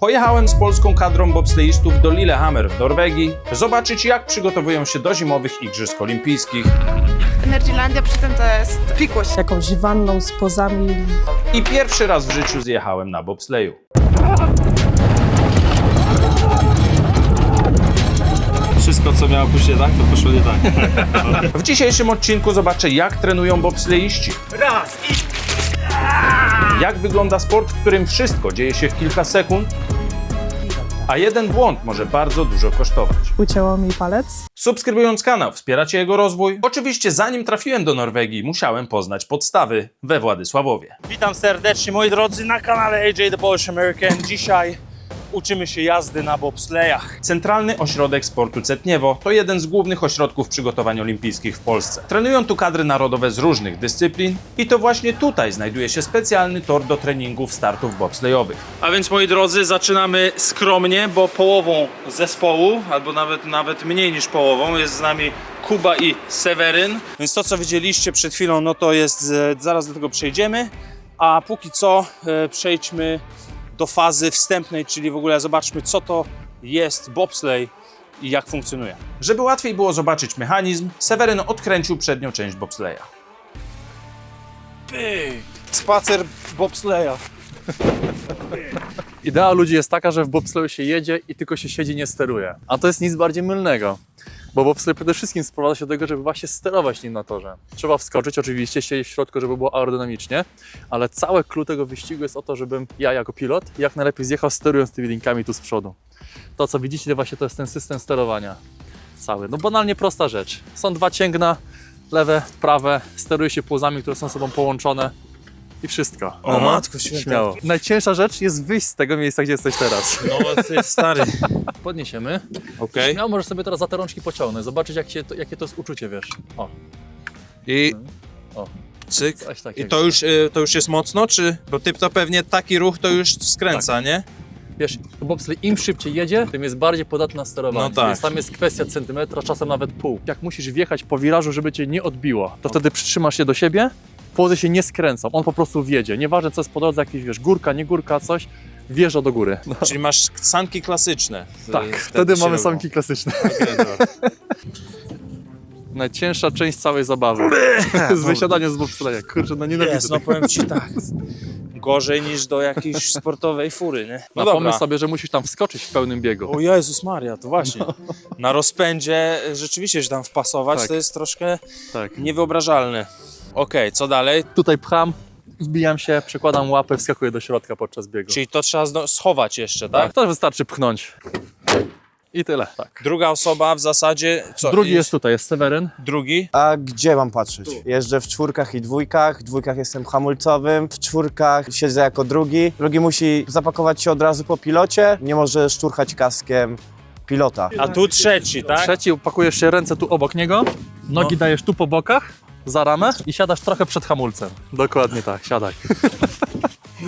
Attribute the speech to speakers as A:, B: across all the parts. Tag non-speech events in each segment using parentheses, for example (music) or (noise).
A: Pojechałem z polską kadrą bobsleistów do Lillehammer w Norwegii, zobaczyć jak przygotowują się do zimowych Igrzysk Olimpijskich.
B: Energylandia przy tym to jest pikuś.
C: jakąś wanną z pozami.
A: I pierwszy raz w życiu zjechałem na bobsleju.
D: Wszystko, co miało pójść nie tak, to poszło nie tak. (laughs)
A: W dzisiejszym odcinku zobaczę jak trenują bobsleiści.
D: Raz i...
A: Jak wygląda sport, w którym wszystko dzieje się w kilka sekund, a jeden błąd może bardzo dużo kosztować.
C: Ucięło mi palec.
A: Subskrybując kanał, wspieracie jego rozwój. Oczywiście zanim trafiłem do Norwegii, musiałem poznać podstawy we Władysławowie.
D: Witam serdecznie moi drodzy na kanale AJ The Polish American. Dzisiaj uczymy się jazdy na bobslejach.
A: Centralny Ośrodek Sportu Cetniewo to jeden z głównych ośrodków przygotowań olimpijskich w Polsce. Trenują tu kadry narodowe z różnych dyscyplin i to właśnie tutaj znajduje się specjalny tor do treningów startów bobslejowych.
D: A więc moi drodzy, zaczynamy skromnie, bo połową zespołu, albo nawet, nawet mniej niż połową, jest z nami Kuba i Seweryn. Więc to, co widzieliście przed chwilą, no to jest, e, zaraz do tego przejdziemy. A póki co e, przejdźmy do fazy wstępnej, czyli w ogóle zobaczmy, co to jest bobsleigh i jak funkcjonuje.
A: Żeby łatwiej było zobaczyć mechanizm, Seweryn odkręcił przednią część bobsleja.
D: Pyk! Spacer bobsleja.
E: Idea ludzi jest taka, że w bobsleju się jedzie i tylko się siedzi, nie steruje. A to jest nic bardziej mylnego. Bo bobslej przede wszystkim sprowadza się do tego, żeby właśnie sterować nim na torze. Trzeba wskoczyć, oczywiście, siedzieć w środku, żeby było aerodynamicznie, ale całe clue tego wyścigu jest o to, żebym ja jako pilot jak najlepiej zjechał sterując tymi linkami tu z przodu. To, co widzicie, właśnie to jest ten system sterowania cały. No banalnie prosta rzecz. Są dwa cięgna, lewe, prawe, steruje się płozami, które są sobą połączone i wszystko.
D: O matko święta.
E: Śmiało. Najcięższa rzecz jest wyjść z tego miejsca, gdzie jesteś teraz. (laughs)
D: No ty stary.
E: Podniesiemy.
D: Okej.
E: Śmiało możesz sobie teraz za te rączki pociągnąć, zobaczyć jak się to, jakie to jest uczucie, wiesz. O,
D: I
E: o,
D: cyk.
E: coś
D: I to już, y, to już jest mocno, czy? Bo typ to pewnie taki ruch to już skręca, nie?
E: Wiesz, bobsleigh im szybciej jedzie, tym jest bardziej podatny na sterowanie.
D: No tak.
E: Więc tam jest kwestia centymetra, czasem nawet pół. Jak musisz wjechać po wirażu, żeby cię nie odbiło, to wtedy przytrzymasz się do siebie, płozy się nie skręcą, on po prostu wjedzie. Nieważne co jest po drodze, jakieś wiesz, górka, nie górka, coś, wjeżdża do góry. No,
D: Czyli masz sanki klasyczne.
E: tak, wtedy
D: się
E: mamy
D: robią.
E: samki klasyczne. (laughs) Najcięższa część całej zabawy. (laughs) z wysiadania z bobsleja. Kurczę, no nienawidzę
D: Jest, no powiem ci (laughs) tak. Gorzej niż do jakiejś sportowej fury, nie?
E: No pomyśl sobie, że musisz tam wskoczyć w pełnym biegu.
D: O Jezus Maria, to właśnie. Na rozpędzie rzeczywiście się tam wpasować,
E: Tak.
D: to jest troszkę
E: Tak.
D: niewyobrażalne. Okej, co dalej?
E: Tutaj pcham, wbijam się, przekładam łapę, wskakuję do środka podczas biegu.
D: Czyli to trzeba schować jeszcze, tak?
E: tak, to wystarczy pchnąć. I tyle. Tak.
D: Druga osoba w zasadzie. Co?
E: Drugi jest tutaj, jest Seweryn.
D: Drugi.
F: A gdzie mam patrzeć? Jeżdżę w czwórkach i dwójkach. W dwójkach jestem hamulcowym, w czwórkach siedzę jako drugi. Drugi musi zapakować się od razu po pilocie, nie może szturchać kaskiem pilota.
D: A tu trzeci, tak?
E: Trzeci, pakujesz się ręce tu obok niego, nogi dajesz tu po bokach, za ramę i siadasz trochę przed hamulcem. Dokładnie tak, siadaj. (laughs)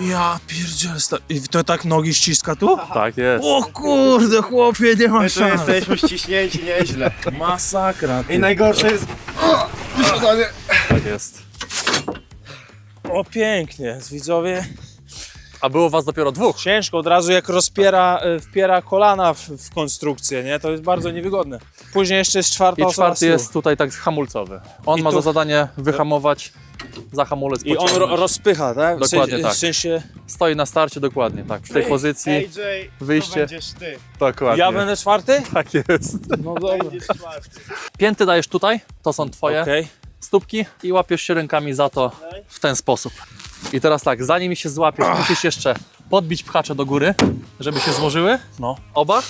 D: Ja pierdzielę. sta- I to tak nogi ściska tu?
E: Tak jest.
D: O kurde, chłopie, nie mam szans.
F: jesteśmy ściśnięci nieźle.
D: Masakra. ty.
F: I najgorsze jest...
E: Tak jest.
D: O pięknie, widzowie.
E: A było was dopiero dwóch.
D: Ciężko od razu jak rozpiera, e, wpiera kolana w, w konstrukcję, nie? To jest bardzo niewygodne. Później jeszcze jest czwarta
E: I
D: osoba z
E: czwarty
D: tyłu.
E: jest tutaj tak hamulcowy. On
D: I
E: ma
D: tu-
E: za zadanie wyhamować, za hamulec
D: I on ro rozpycha, tak? W
E: Dokładnie
D: sensie,
E: tak.
D: W sensie,
E: Stoi na starcie dokładnie, tak. W tej pozycji,
F: AJ,
E: wyjście.
F: będziesz ty.
E: Dokładnie.
D: ja będę czwarty?
E: Tak jest.
D: No dobra.
E: Pięty dajesz tutaj, to są twoje
D: Okej.
E: Stópki i łapiesz się rękami za to w ten sposób. I teraz tak, zanim się złapiesz, musisz jeszcze podbić pchacze do góry, żeby się złożyły, no, oba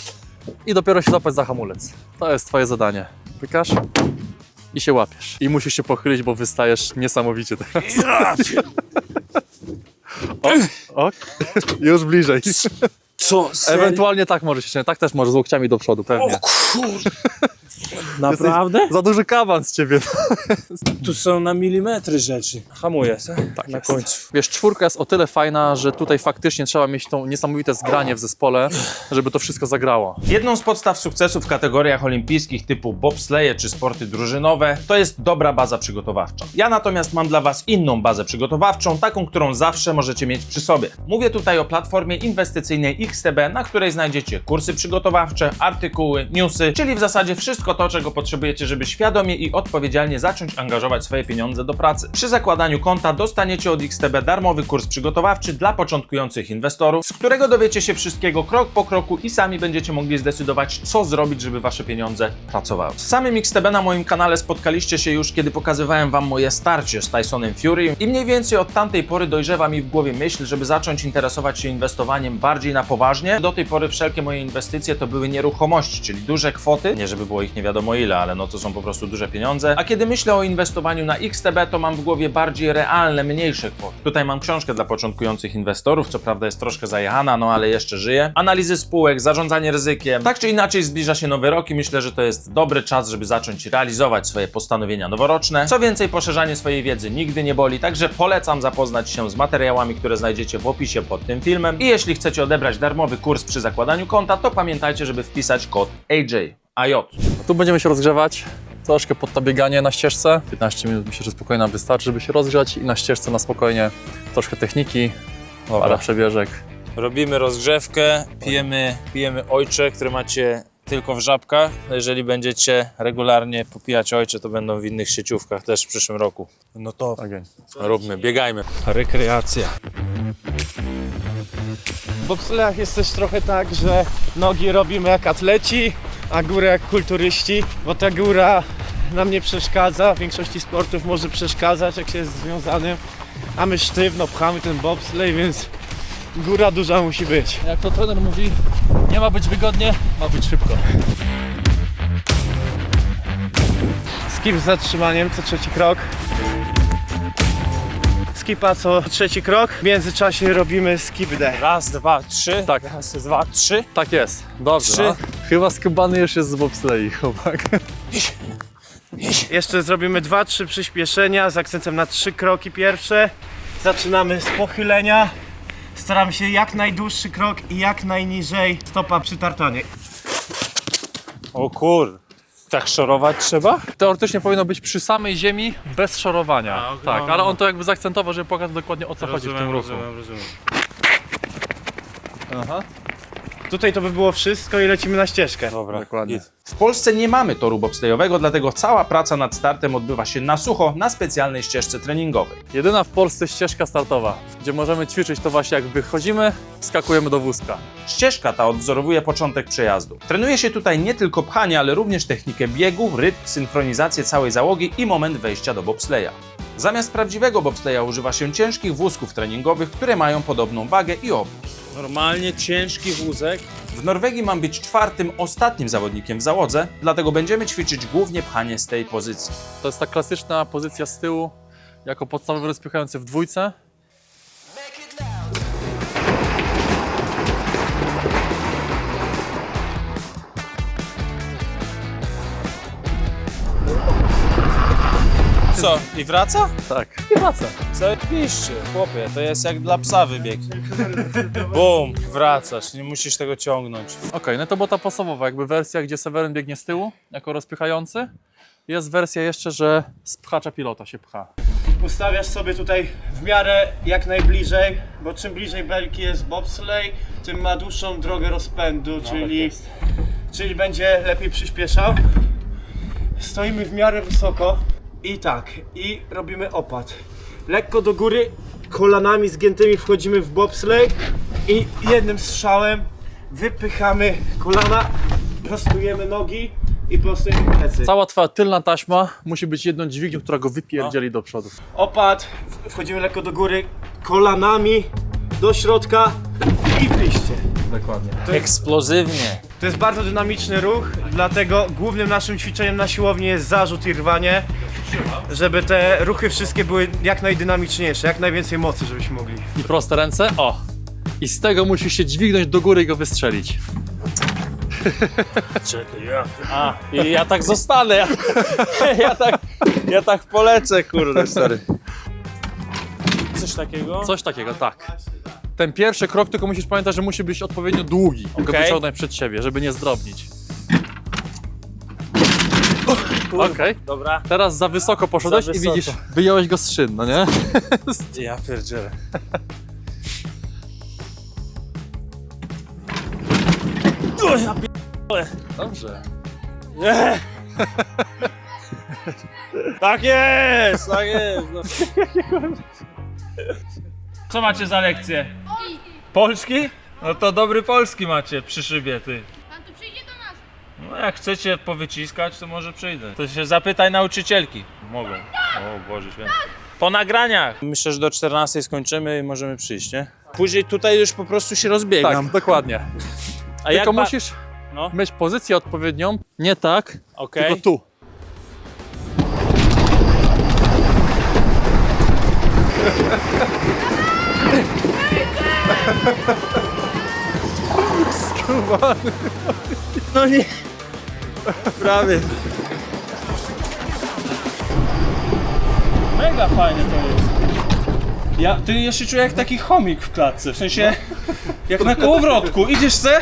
E: i dopiero się złapać za hamulec. To jest twoje zadanie. Pykasz i się łapiesz. I musisz się pochylić, bo wystajesz niesamowicie teraz. O, o, już bliżej.
D: Co?
E: Ewentualnie tak możesz się, tak też możesz z łokciami do przodu, pewnie.
D: O kurde. Naprawdę?
E: Za duży kaban z ciebie.
D: Tu są na milimetry rzeczy. Hamuję, tak? na
E: jest.
D: końcu.
E: Wiesz, czwórka jest o tyle fajna, że tutaj faktycznie trzeba mieć tą niesamowite zgranie w zespole, żeby to wszystko zagrało.
A: Jedną z podstaw sukcesu w kategoriach olimpijskich typu bobsleje czy sporty drużynowe to jest dobra baza przygotowawcza. Ja natomiast mam dla Was inną bazę przygotowawczą, taką, którą zawsze możecie mieć przy sobie. Mówię tutaj o platformie inwestycyjnej XTB, na której znajdziecie kursy przygotowawcze, artykuły, newsy, czyli w zasadzie wszystko to, czego potrzebujecie, żeby świadomie i odpowiedzialnie zacząć angażować swoje pieniądze do pracy. Przy zakładaniu konta dostaniecie od XTB darmowy kurs przygotowawczy dla początkujących inwestorów, z którego dowiecie się wszystkiego krok po kroku i sami będziecie mogli zdecydować, co zrobić, żeby wasze pieniądze pracowały. Z samym XTB na moim kanale spotkaliście się już, kiedy pokazywałem wam moje starcie z Tysonem Fury i mniej więcej od tamtej pory dojrzewa mi w głowie myśl, żeby zacząć interesować się inwestowaniem bardziej na poważnie. Do tej pory wszelkie moje inwestycje to były nieruchomości, czyli duże kwoty, nie żeby było ich nie wiadomo ile, ale no to są po prostu duże pieniądze. A kiedy myślę o inwestowaniu na XTB, to mam w głowie bardziej realne, mniejsze kwoty. Tutaj mam książkę dla początkujących inwestorów, co prawda jest troszkę zajechana, no ale jeszcze żyje. Analizy spółek, zarządzanie ryzykiem. Tak czy inaczej zbliża się nowy rok i myślę, że to jest dobry czas, żeby zacząć realizować swoje postanowienia noworoczne. Co więcej, poszerzanie swojej wiedzy nigdy nie boli, także polecam zapoznać się z materiałami, które znajdziecie w opisie pod tym filmem. I jeśli chcecie odebrać darmowy kurs przy zakładaniu konta, to pamiętajcie, żeby wpisać kod AJ. AJ.
E: Tu będziemy się rozgrzewać. Troszkę pod to bieganie na ścieżce. 15 minut myślę, że spokojnie nam wystarczy, żeby się rozgrzać i na ścieżce na spokojnie troszkę techniki, parę przebieżek.
D: Robimy rozgrzewkę, pijemy, pijemy ojcze, które macie tylko w żabkach. Jeżeli będziecie regularnie popijać ojcze, to będą w innych sieciówkach też w przyszłym roku. No to
E: Ogień.
D: róbmy, biegajmy. Rekreacja.
F: W bobslejach jest też trochę tak, że nogi robimy jak atleci, a górę jak kulturyści, bo ta góra nam nie przeszkadza, w większości sportów może przeszkadzać, jak się jest związanym, a my sztywno pchamy ten bobslej, więc góra duża musi być.
E: Jak to trener mówi, nie ma być wygodnie, ma być szybko.
F: Skip z zatrzymaniem co trzeci krok. Skipa co trzeci krok. W międzyczasie robimy skip D.
D: Raz, dwa, trzy.
E: Tak.
D: Raz, dwa, trzy.
E: Tak jest, dobrze.
D: Trzy.
E: no. Chyba skubany już jest z bobslei, chłopak.
F: Jeszcze zrobimy dwa, trzy przyspieszenia z akcentem na trzy kroki pierwsze. Zaczynamy z pochylenia. Staramy się jak najdłuższy krok i jak najniżej stopa przy tartanie.
D: O kur... Tak szorować trzeba?
E: Teoretycznie powinno być przy samej ziemi, bez szorowania.
D: A, okej,
E: tak,
D: no,
E: ale
D: no.
E: on to jakby zaakcentował, żeby pokazać dokładnie o co chodzi w tym ruchu.
D: rozumiem.
E: Aha.
F: Tutaj to by było wszystko i lecimy na ścieżkę.
D: Dobra,
E: Dokładnie.
A: W Polsce nie mamy toru bobslejowego, dlatego cała praca nad startem odbywa się na sucho na specjalnej ścieżce treningowej.
E: Jedyna w Polsce ścieżka startowa, gdzie możemy ćwiczyć to właśnie jak wychodzimy, wskakujemy do wózka.
A: Ścieżka ta odwzorowuje początek przejazdu. Trenuje się tutaj nie tylko pchanie, ale również technikę biegu, rytm, synchronizację całej załogi i moment wejścia do bobsleja. Zamiast prawdziwego bobsleja używa się ciężkich wózków treningowych, które mają podobną wagę i obóz.
D: Normalnie ciężki wózek.
A: W Norwegii mam być czwartym, ostatnim zawodnikiem w załodze, dlatego będziemy ćwiczyć głównie pchanie z tej pozycji.
E: To jest ta klasyczna pozycja z tyłu, jako podstawowy rozpychający w dwójce.
D: Co? I wraca?
E: Tak. I wraca.
D: Zajebiście, chłopie, to jest jak dla psa wybieg. Bum, wracasz, nie musisz tego ciągnąć.
E: Okej, no to była ta podstawowa jakby wersja, gdzie Seweryn biegnie z tyłu, jako rozpychający. Jest wersja jeszcze, że z pchacza pilota się pcha.
F: Ustawiasz sobie tutaj w miarę jak najbliżej, bo czym bliżej belki jest bobsleigh, tym ma dłuższą drogę rozpędu, czyli, czyli będzie lepiej przyspieszał. Stoimy w miarę wysoko i tak, i robimy opad. Lekko do góry, kolanami zgiętymi wchodzimy w bobsleigh i jednym strzałem wypychamy kolana, prostujemy nogi i prostujemy plecy.
E: Cała twoja tylna taśma musi być jedną dźwignią, która go wypierdzieli do przodu.
F: Opad, wchodzimy lekko do góry, kolanami do środka i wyjście.
E: Dokładnie.
D: Eksplozywnie.
F: To jest bardzo dynamiczny ruch, dlatego głównym naszym ćwiczeniem na siłowni jest zarzut i rwanie, żeby te ruchy wszystkie były jak najdynamiczniejsze, jak najwięcej mocy, żebyśmy mogli.
E: I proste ręce, o! I z tego musisz się dźwignąć do góry i go wystrzelić. (laughs)
D: Czekaj, ja... A, i ja tak zostanę, ja, (laughs) ja, tak, ja tak polecę, kurde, stary. Coś takiego?
E: Coś takiego, tak. Ten pierwszy krok tylko musisz pamiętać, że musi być odpowiednio długi. Okay. Go wyciągnąć przed siebie, żeby nie zdrobnić. Okej.
D: Dobra.
E: Teraz za wysoko poszedłeś
D: Za
E: i
D: wysoko.
E: widzisz, wyjąłeś go z szyn, no nie? (laughs)
D: Ja pierdzielę. O, ja.
E: Dobrze.
D: Nie. Tak jest, tak jest. No. Co macie za lekcję? Polski? No to dobry polski macie przy szybie, ty.
G: Pan tu przyjdzie do nas.
D: No jak chcecie powyciskać, to może przyjdę. To się zapytaj nauczycielki. Mogą. O Boże święty. Po nagraniach. Myślę, że do 14 skończymy i możemy przyjść, nie? Później tutaj już po prostu się rozbiegam.
E: Tak, dokładnie.
D: A jak
E: Tylko
D: pa-
E: musisz
D: No.
E: mieć pozycję odpowiednią, nie tak,
D: Okej.
E: tylko tu.
D: No nie. Prawie. Mega fajne to jest. Ja, ty się czuję jak taki chomik w klatce, w sensie jak na kołowrotku, idziesz se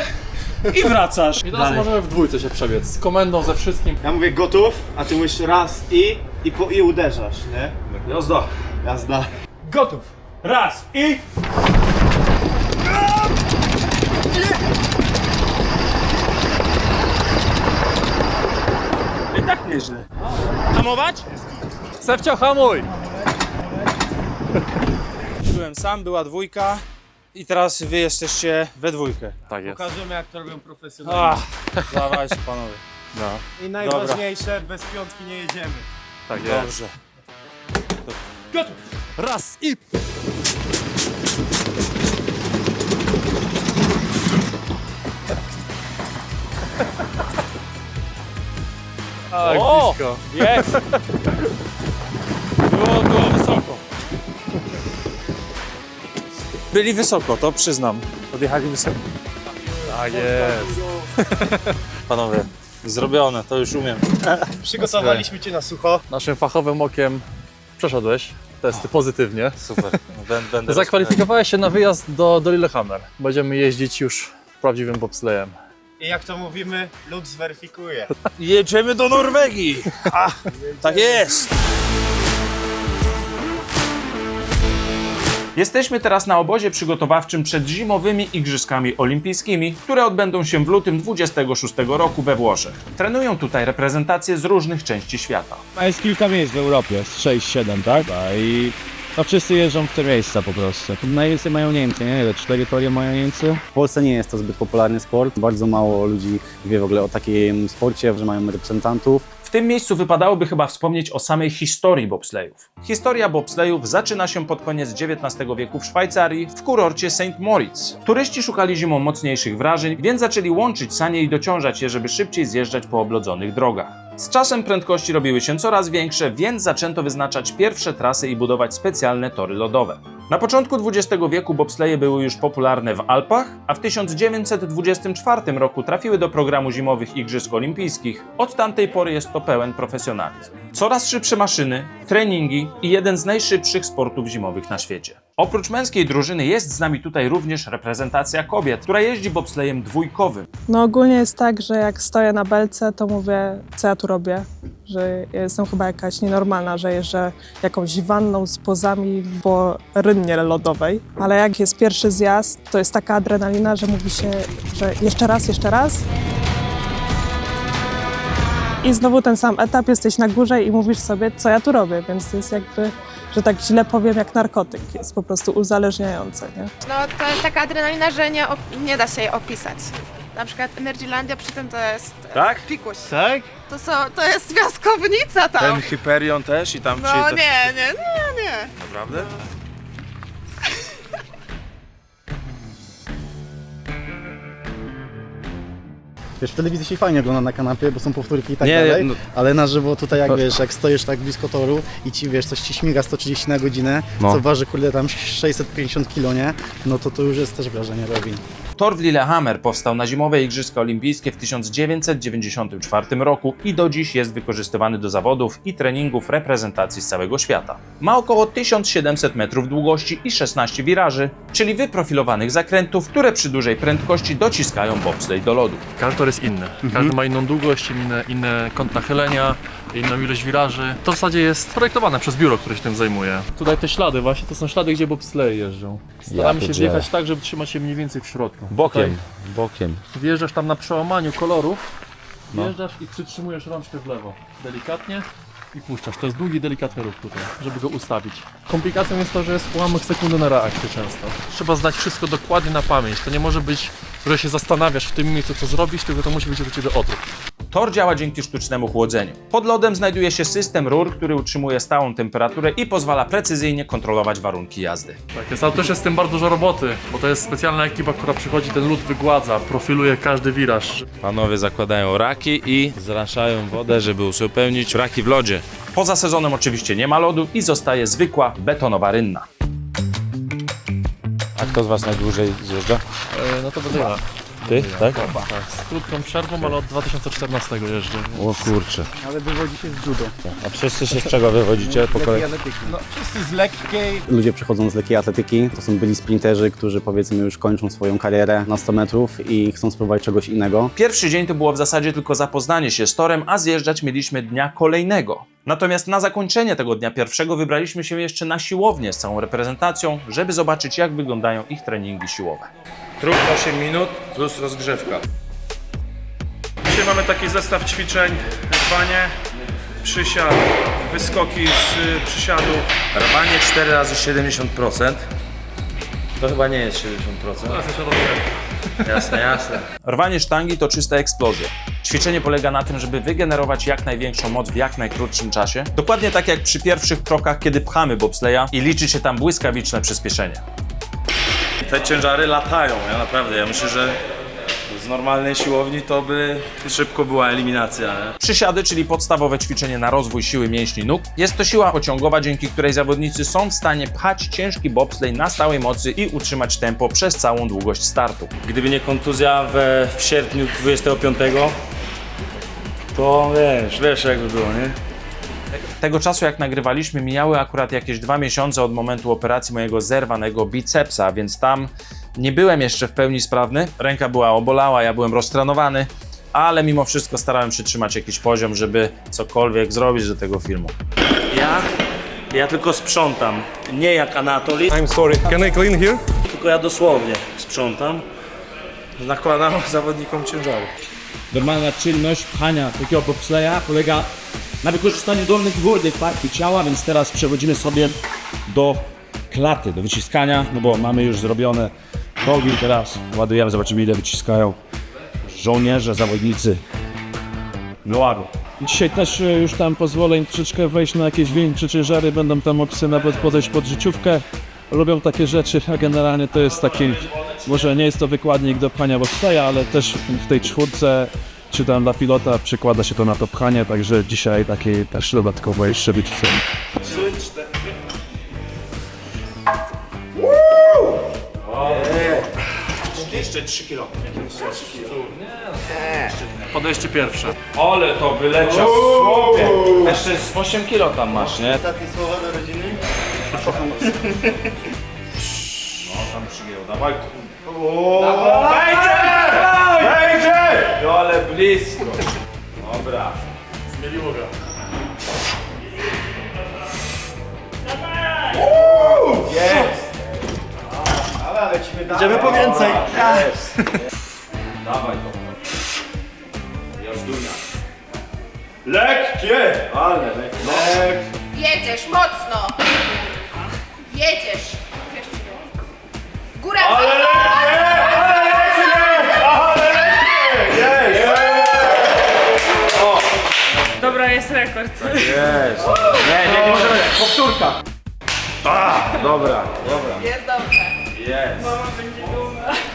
D: i wracasz.
E: I teraz możemy w dwójce się przebiec, z komendą, ze wszystkim.
F: Ja mówię gotów, a ty mówisz raz i i, po, i uderzasz, nie?
D: Jazda.
F: Jazda.
D: Gotów. Raz. I Hamować?
E: Sefcio, hamuj!
D: Byłem sam, była dwójka i teraz wy jesteście we dwójkę.
E: Tak jest.
F: Pokażemy jak to robią profesjonalnie.
D: Ach, dawajcie panowie.
E: No,
F: I najważniejsze, bez piątki nie jedziemy.
E: tak jest.
D: Dobrze.
E: Raz i... Tak,
D: O!
E: blisko.
D: Jest! Było, było wysoko. Byli wysoko, to przyznam. Odjechali wysoko.
E: Tak jest. (laughs)
D: Panowie, zrobione, to już umiem.
F: Przygotowaliśmy cię na sucho.
E: Naszym fachowym okiem przeszedłeś testy pozytywnie.
D: Super. (laughs) Będę, będę
E: Zakwalifikowałeś się na wyjazd do, do Lillehammer. Będziemy jeździć już prawdziwym bobslejem.
F: I jak to mówimy, Lux zweryfikuje. (laughs)
D: Jedziemy do Norwegii! (laughs) A, tak jest! Jesteśmy teraz na obozie przygotowawczym przed zimowymi Igrzyskami Olimpijskimi, które odbędą się w lutym 26 roku we Włoszech. Trenują tutaj reprezentacje z różnych części świata.
H: A jest kilka miejsc w Europie, jest 6-7, tak? I no wszyscy jeżdżą w te miejsca po prostu. Najwięcej mają Niemcy, nie? Ile cztery tory mają Niemcy?
I: W Polsce nie jest to zbyt popularny sport. Bardzo mało ludzi wie w ogóle o takim sporcie, że mają reprezentantów.
A: W tym miejscu wypadałoby chyba wspomnieć o samej historii bobslejów. Historia bobslejów zaczyna się pod koniec XIX wieku w Szwajcarii, w kurorcie St. Moritz. Turyści szukali zimą mocniejszych wrażeń, więc zaczęli łączyć sanie i dociążać je, żeby szybciej zjeżdżać po oblodzonych drogach. Z czasem prędkości robiły się coraz większe, więc zaczęto wyznaczać pierwsze trasy i budować specjalne tory lodowe. Na początku XX wieku bobsleje były już popularne w Alpach, a w 1924 roku trafiły do programu zimowych Igrzysk Olimpijskich. Od tamtej pory jest to pełen profesjonalizm. Coraz szybsze maszyny, treningi i jeden z najszybszych sportów zimowych na świecie. Oprócz męskiej drużyny jest z nami tutaj również reprezentacja kobiet, która jeździ bobslejem dwójkowym.
C: No ogólnie jest tak, że jak stoję na belce, to mówię, co ja tu robię. Że jestem chyba jakaś nienormalna, że jeżdżę jakąś wanną z pozami po rynnie lodowej. Ale jak jest pierwszy zjazd, to jest taka adrenalina, że mówi się, że jeszcze raz, jeszcze raz. I znowu ten sam etap, jesteś na górze i mówisz sobie, co ja tu robię, więc to jest jakby, że tak źle powiem, jak narkotyk. Jest po prostu uzależniające, nie?
B: No to jest taka adrenalina, że nie, op- nie da się jej opisać. Na przykład Energylandia przy tym to jest
D: Tak?
B: pikuś.
D: Tak?
B: To, są, to jest piaskownica tam.
D: Hyperion też i tam
B: No nie, nie, nie, nie.
D: Naprawdę?
G: Wiesz, w telewizji się fajnie ogląda na kanapie, bo są powtórki i tak
A: Nie,
G: dalej,
A: no-
G: ale na żywo tutaj jak wiesz, jak stoisz tak blisko toru i ci wiesz, coś ci śmiga 130 na godzinę,
A: No.
G: co waży kurde tam 650 kilo, nie? No to to już jest też wrażenie robi.
A: Tor w Lillehammer powstał na zimowe Igrzyska Olimpijskie w 1994 roku i do dziś jest wykorzystywany do zawodów i treningów reprezentacji z całego świata. Ma około 1700 metrów długości i 16 wiraży, czyli wyprofilowanych zakrętów, które przy dużej prędkości dociskają bobsleigh do lodu.
E: Każdy jest inny. Każdy ma inną długość, inny, inny kąt nachylenia, inną ilość wiraży. To w zasadzie jest projektowane przez biuro, które się tym zajmuje. Tutaj te ślady właśnie, to są ślady, gdzie bobsleje jeżdżą. Staramy się
A: pierdzielę.
E: wjechać tak, żeby trzymać się mniej więcej w środku.
A: Bokiem, bokiem.
E: Tutaj wjeżdżasz tam na przełamaniu kolorów, wjeżdżasz i przytrzymujesz rączkę w lewo. Delikatnie i puszczasz. To jest długi, delikatny ruch tutaj, żeby go ustawić. Komplikacją jest to, że jest ułamek sekundy na reakcję często. Trzeba znać wszystko dokładnie na pamięć. To nie może być, że się zastanawiasz w tym miejscu, co zrobić, tylko to musi być do ciebie odruch.
A: Tor działa dzięki sztucznemu chłodzeniu. Pod lodem znajduje się system rur, który utrzymuje stałą temperaturę i pozwala precyzyjnie kontrolować warunki jazdy.
E: Tak jest, ale też jest z tym bardzo dużo roboty, bo to jest specjalna ekipa, która przychodzi, ten lód wygładza, profiluje każdy wiraż.
A: Panowie zakładają raki i zraszają wodę, żeby uzupełnić raki w lodzie. Poza sezonem oczywiście nie ma lodu i zostaje zwykła betonowa rynna. Kto z Was najdłużej zjeżdża?
E: E, no to będę ja.
A: Ty, tak?
E: Tak, z krótką przerwą, ale od 2014 jeżdżę.
A: O kurczę.
G: Ale wywodzi się z judo.
A: A wszyscy się z czego wywodzicie po kolei?
G: No, wszyscy z lekkiej,
I: Ludzie przychodzą z lekkiej atletyki, to są byli sprinterzy, którzy powiedzmy już kończą swoją karierę na 100 metrów i chcą spróbować czegoś innego.
A: Pierwszy dzień to było w zasadzie tylko zapoznanie się z torem, a zjeżdżać mieliśmy dnia kolejnego. Natomiast na zakończenie tego dnia pierwszego wybraliśmy się jeszcze na siłownię z całą reprezentacją, żeby zobaczyć jak wyglądają ich treningi siłowe.
D: Trup 8 minut plus rozgrzewka. Dzisiaj mamy taki zestaw ćwiczeń, rwanie, przysiad, wyskoki z y, przysiadu.
A: Rwanie 4 razy 70%. To chyba nie jest 70%. Jasne, jasne. Rwanie sztangi to czysta eksplozja. Ćwiczenie polega na tym, żeby wygenerować jak największą moc w jak najkrótszym czasie. Dokładnie tak jak przy pierwszych krokach, kiedy pchamy bobsleja i liczy się tam błyskawiczne przyspieszenie.
D: Te ciężary latają, ja naprawdę, ja myślę, że z normalnej siłowni to by szybko była eliminacja. Nie?
A: Przysiady, czyli podstawowe ćwiczenie na rozwój siły mięśni nóg. Jest to siła pociągowa, dzięki której zawodnicy są w stanie pchać ciężki bobsleigh na stałej mocy i utrzymać tempo przez całą długość startu.
D: Gdyby nie kontuzja we, w sierpniu 25, to wiesz, wiesz jakby było, nie?
A: Tego czasu, jak nagrywaliśmy, mijały akurat jakieś dwa miesiące od momentu operacji mojego zerwanego bicepsa, więc tam nie byłem jeszcze w pełni sprawny. Ręka była obolała, ja byłem roztrenowany, ale mimo wszystko starałem się trzymać jakiś poziom, żeby cokolwiek zrobić do tego filmu.
D: Ja, ja tylko sprzątam, nie jak Anatoli,
J: I'm sorry. Can I clean here?
D: tylko ja dosłownie sprzątam. Nakładam (laughs) zawodnikom ciężary.
H: Normalna czynność pchania takiego bobsleja polega na wykorzystaniu dolnych i górnych partii ciała, więc teraz przechodzimy sobie do klaty, do wyciskania, no bo mamy już zrobione progi, teraz ładujemy, zobaczymy ile wyciskają żołnierze, zawodnicy Loaru. Dzisiaj też e, już tam pozwolę im troszeczkę wejść na jakieś większe ciężary, będą tam opcje nawet podejść pod życiówkę. Robią takie rzeczy, a generalnie to jest taki, może nie jest to wykładnik do pchania bobsleja, ale też w tej czwórce czy tam dla pilota przekłada się to na to pchanie, także dzisiaj takie też dodatkowo jeszcze wycisnę.
D: Jeszcze 3 kilo.
E: Podejście pierwsze.
A: Ale to wyleciał, chłopie! Jeszcze z 8 kilo tam masz, nie?
G: Ostatnie słowa do rodziny.
A: No tam przygięło, dawaj. Wejdzie! No ale blisko. Dobra.
E: Zmieliło go.
G: Idziemy po więcej.
A: Dawaj to. Jazdunia. Lekkie! Ale lekkie.
B: Jedziesz mocno! Jedziesz! Góra
A: Ale lekkie! Ale lekkie! Jest. Nie, nie, nie możemy. Powtórka. A, dobra, dobra.
B: Jest dobrze.
A: Jest. (laughs)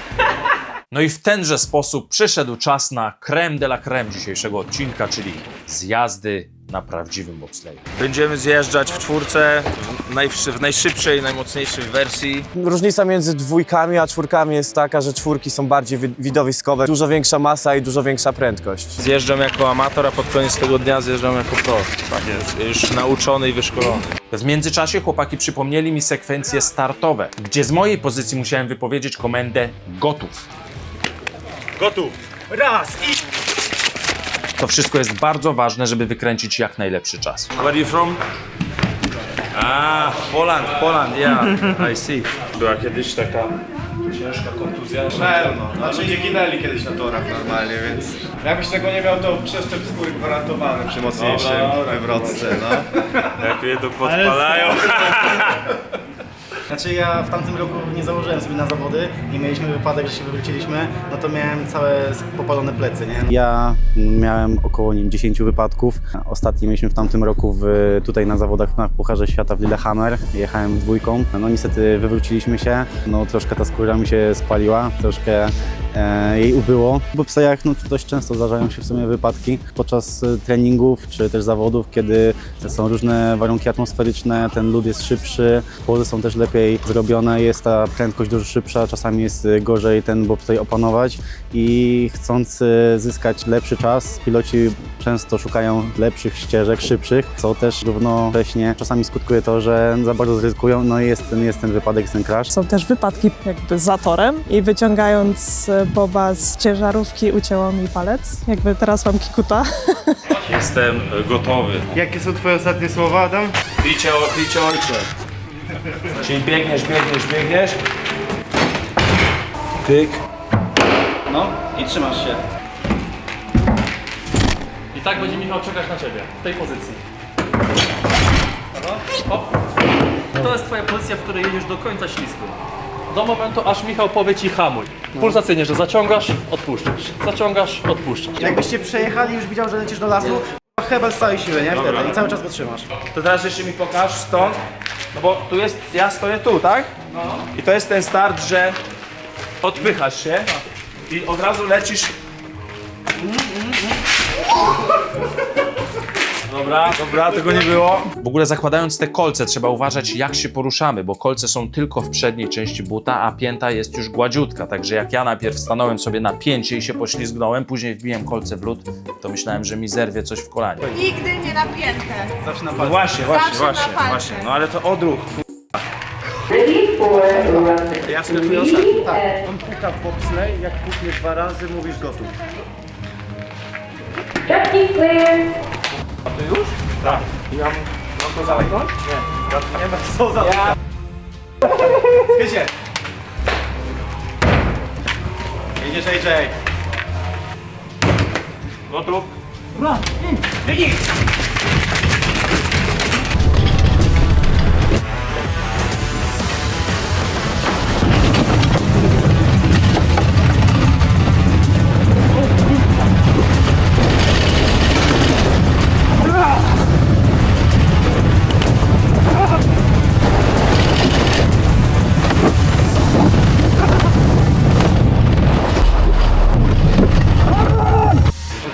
A: No i w tenże sposób przyszedł czas na creme de la creme dzisiejszego odcinka, czyli zjazdy na prawdziwym bobsleju.
D: Będziemy zjeżdżać w czwórce w, najszy- w najszybszej, najmocniejszej wersji.
F: Różnica między dwójkami a czwórkami jest taka, że czwórki są bardziej wi- widowiskowe, dużo większa masa i dużo większa prędkość.
D: Zjeżdżam jako amator, a pod koniec tego dnia zjeżdżam jako pro. Tak jest. Już nauczony i wyszkolony.
A: W międzyczasie chłopaki przypomnieli mi sekwencje startowe, gdzie z mojej pozycji musiałem wypowiedzieć komendę gotów.
D: Gotów. Raz i...
A: To wszystko jest bardzo ważne, żeby wykręcić jak najlepszy czas.
D: Where are you from? A, Poland, Poland, yeah, I see. Była kiedyś taka ciężka kontuzja.
F: Pewno, znaczy nie ginęli kiedyś na torach normalnie, więc jakbyś tego nie miał, to przeszczep skóry gwarantowany przy mocniejszym wywrotce, no. (laughs)
D: Jak mnie to podpalają. (laughs)
G: Znaczy ja w tamtym roku nie założyłem sobie na zawody i mieliśmy wypadek, że się wywróciliśmy, no to miałem całe popalone plecy, nie?
I: Ja miałem około nie wiem, 10 wypadków. Ostatni mieliśmy w tamtym roku w, tutaj na zawodach na Pucharze Świata w Lillehammer. Jechałem dwójką. No niestety wywróciliśmy się. No troszkę ta skóra mi się spaliła, troszkę jej ubyło. W bobslejach no, dość często zdarzają się w sumie wypadki podczas e, treningów czy też zawodów, kiedy są różne warunki atmosferyczne, ten lód jest szybszy, pozy są też lepiej zrobione, jest ta prędkość dużo szybsza, czasami jest e, gorzej ten bobslej opanować i chcąc e, zyskać lepszy czas, piloci często szukają lepszych ścieżek, szybszych, co też równocześnie czasami skutkuje to, że za bardzo zryzykują, no i jest ten, jest ten wypadek, jest ten crash.
C: Są też wypadki jakby za torem i wyciągając e, Boba z ciężarówki ucięło mi palec. Jakby teraz mam kikuta. (laughs)
D: Jestem gotowy.
F: Jakie są twoje ostatnie słowa, Adam?
D: Picie, o, picie ojcze. Czyli biegniesz, biegniesz, biegniesz. Pyk.
G: No i trzymasz się.
E: I tak będzie Michał czekać na ciebie, w tej pozycji. Hop. To jest twoja pozycja, w której jedziesz do końca ślisku. Do momentu, aż Michał powie ci hamuj. Pulsacyjnie, że zaciągasz, odpuszczasz. Zaciągasz, odpuszczasz.
G: Jakbyście przejechali już widział, że lecisz do lasu, hebel z całej siły, nie? Wtedy i cały czas go trzymasz.
D: To teraz jeszcze mi pokaż stąd. No bo tu jest, ja stoję tu, tak? I to jest ten start, że odpychasz się i od razu lecisz. Dobra, dobra, tego nie było.
A: W ogóle zakładając te kolce trzeba uważać jak się poruszamy, bo kolce są tylko w przedniej części buta, a pięta jest już gładziutka. Także jak ja najpierw stanąłem sobie na pięcie i się poślizgnąłem, później wbiłem kolce w lód, to myślałem, że mi zerwie coś w kolanie.
B: Nigdy nie napięte.
G: Zawsze na
D: No
G: palcu.
D: właśnie, właśnie,
B: Zawsze na
D: właśnie,
B: palce.
D: właśnie. No ale to odruch.
F: Ja wskakuję ostatni. Tak, on puka w bobslej, jak puknie dwa razy, mówisz gotów.
D: Tak. Ja mam to zamknąć? Nie. Nie ma co zamknąć.
F: Wiecie! Jedziesz AJ.
D: Gotów?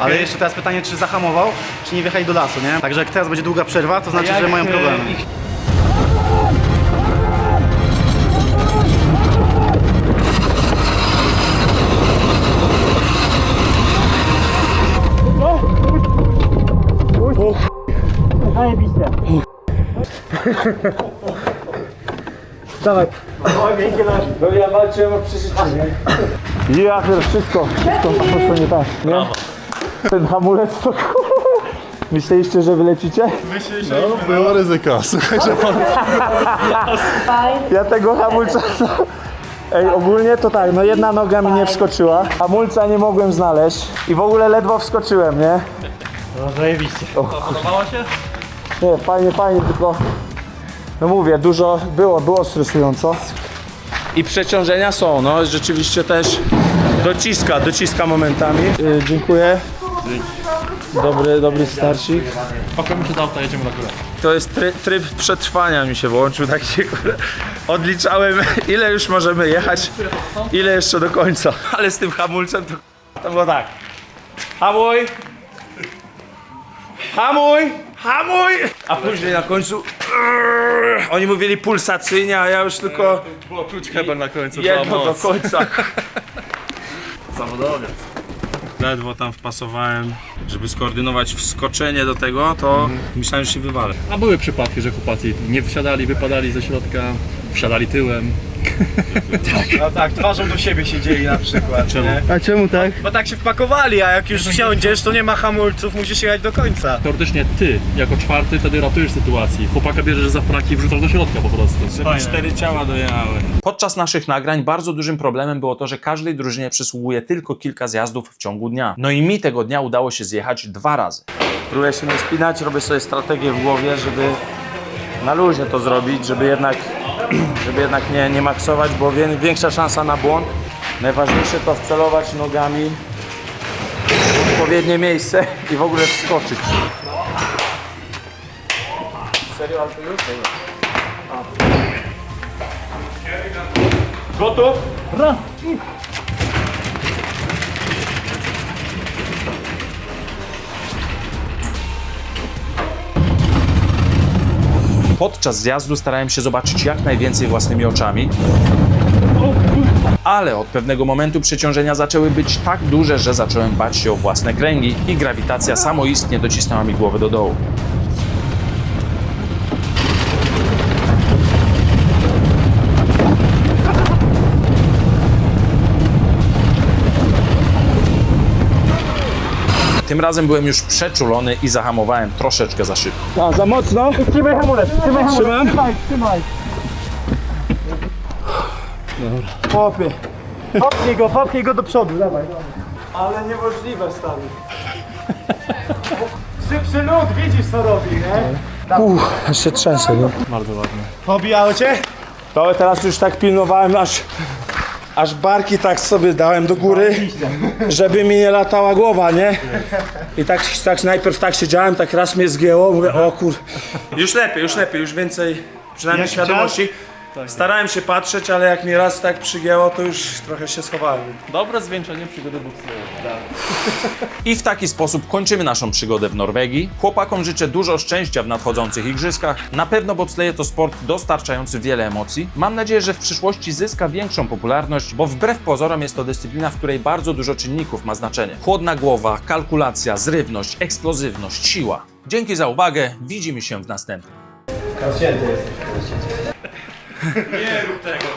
G: Ale jeszcze teraz pytanie, czy zahamował, czy nie wjechali do lasu, nie? Także jak teraz będzie długa przerwa, to znaczy, że mają problemy.
F: Ja pier wszystko, wszystko poszło nie tak, nie? Ten hamulec to Myśleliście, że wylecicie? Myśleliśmy. No, było ryzyko. Słuchaj, że pan... Ja tego hamulca... Ej, ogólnie to tak, no jedna noga mi nie wskoczyła, hamulca nie mogłem znaleźć i w ogóle ledwo wskoczyłem, nie? No zajebiście.
E: Podobało się?
F: Nie, fajnie, fajnie, tylko... No mówię, dużo było, było stresująco.
D: I przeciążenia są, no rzeczywiście też dociska, dociska momentami.
F: Yy, dziękuję.
D: Dobry, dobry starcik.
E: Pakujemy się do auta, jedziemy na górę.
D: To jest try, tryb przetrwania mi się włączył, tak się kurde, odliczałem (laughs) ile już możemy jechać, ile jeszcze do końca. (laughs) Ale z tym hamulcem to, to było tak. Hamuj! Hamuj! Hamuj! A później na końcu oni mówili pulsacyjnie, a ja już tylko
E: Było klucz hebel na końcu,
D: jedno do końca. (laughs)
E: Zawodowiec.
D: Ledwo tam wpasowałem, żeby skoordynować wskoczenie do tego, to myślałem, że się wywalę.
E: A były przypadki, że chłopacy nie wsiadali, wypadali ze środka, wsiadali tyłem. (laughs)
F: No tak, twarzą do siebie siedzieli na przykład.
D: Czemu?
F: Nie? A czemu tak? Bo tak się wpakowali, a jak już wsiądziesz, to nie ma hamulców, musisz jechać do końca.
E: Teoretycznie ty, jako czwarty, wtedy ratujesz sytuację. Chłopaka bierzesz za fraki i wrzucasz do środka po prostu.
D: Żeby cztery ciała dojechały.
A: Podczas naszych nagrań bardzo dużym problemem było to, że każdej drużynie przysługuje tylko kilka zjazdów w ciągu dnia. No i mi tego dnia udało się zjechać dwa razy.
D: Próbuję się nie spinać, robię sobie strategię w głowie, żeby na luzie to zrobić, żeby jednak, żeby jednak nie, nie maksować, bo większa szansa na błąd. Najważniejsze to wcelować nogami w odpowiednie miejsce i w ogóle wskoczyć. Serio, ale to już? Gotów?
A: Podczas zjazdu starałem się zobaczyć jak najwięcej własnymi oczami. Ale od pewnego momentu przeciążenia zaczęły być tak duże, że zacząłem bać się o własne kręgi i grawitacja samoistnie docisnęła mi głowę do dołu. Tym razem byłem już przeczulony i zahamowałem troszeczkę za szybko.
G: A, za mocno? Trzymaj hamulec, trzymaj hamulec. Trzymam? Trzymaj, trzymaj. Dobra. Popie. Popnij go, popnij go do przodu, dawaj. Ale niemożliwe, stary. (laughs) Szybszy lód, widzisz co robi, nie? Uff, jeszcze trzęsę, no.
E: Bardzo ładnie.
G: Pobijało cię?
D: To teraz już tak pilnowałem, aż, aż barki tak sobie dałem do góry, (laughs) żeby mi nie latała głowa, nie? I tak, tak najpierw tak siedziałem, tak raz mnie zgięło, mówię, o kur... Już lepiej, już lepiej, już więcej przynajmniej
G: Jaki
D: świadomości. Starałem się patrzeć, ale jak mi raz tak przygięło, to już trochę się schowałem.
E: Dobre zwieńczenie przygody bobsleju.
A: I w taki sposób kończymy naszą przygodę w Norwegii. Chłopakom życzę dużo szczęścia w nadchodzących igrzyskach. Na pewno bobsleje to sport dostarczający wiele emocji. Mam nadzieję, że w przyszłości zyska większą popularność, bo wbrew pozorom jest to dyscyplina, w której bardzo dużo czynników ma znaczenie. Chłodna głowa, kalkulacja, zrywność, eksplozywność, siła. Dzięki za uwagę, widzimy się w następnym.
G: Rozcięty jest. いや、言ったやけど。